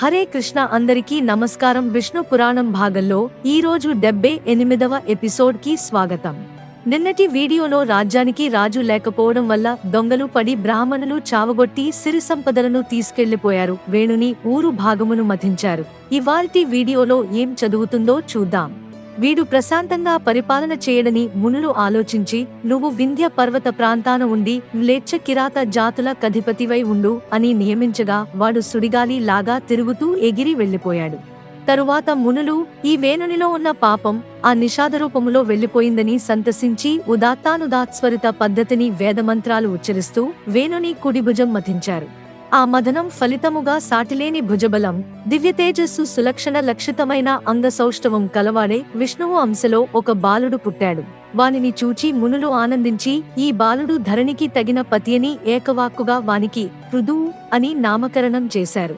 హరే కృష్ణ అందరికీ నమస్కారం. విష్ణు పురాణం భాగంలో ఈ రోజు డెబ్బై ఎనిమిదవ ఎపిసోడ్కి స్వాగతం. నిన్నటి వీడియోలో రాజ్యానికి రాజు లేకపోవడం వల్ల దొంగలు పడి బ్రాహ్మణులు చావగొట్టి సిరి సంపదలను తీసుకెళ్ళిపోయారు. వేణుని ఊరు భాగమును మధించారు ఇవాల్టి వీడియోలో ఏం చదువుతుందో చూద్దాం. వీడు ప్రశాంతంగా పరిపాలన చేయడని మునులు ఆలోచించి నువ్వు వింధ్య పర్వత ప్రాంతాన ఉండి మ్లేచ్ఛ కిరాత జాతుల కధిపతివై ఉండు అని నియమించగా వాడు సుడిగాలి లాగా తిరుగుతూ ఎగిరి వెళ్ళిపోయాడు తరువాత మునులు ఈ వేణునిలో ఉన్న పాపం ఆ నిషాదరూపములో వెళ్ళిపోయిందని సంతసించి ఉదాత్తానుదాత్స్వరిత పద్ధతిని వేదమంత్రాలు ఉచ్చరిస్తూ వేణుని కుడిభుజం మధించారు ఆ మదనం ఫలితముగా సాటిలేని భుజబలం దివ్యతేజస్సు సులక్షణ లక్షితమైన అంగసౌష్ఠవం కలవాడే విష్ణువు అంశలో ఒక బాలుడు పుట్టాడు. వానిని చూచి మునులు ఆనందించి ఈ బాలుడు ధరణికి తగిన పతియని ఏకవాక్కుగా వానికి పృథు అని నామకరణం చేశారు.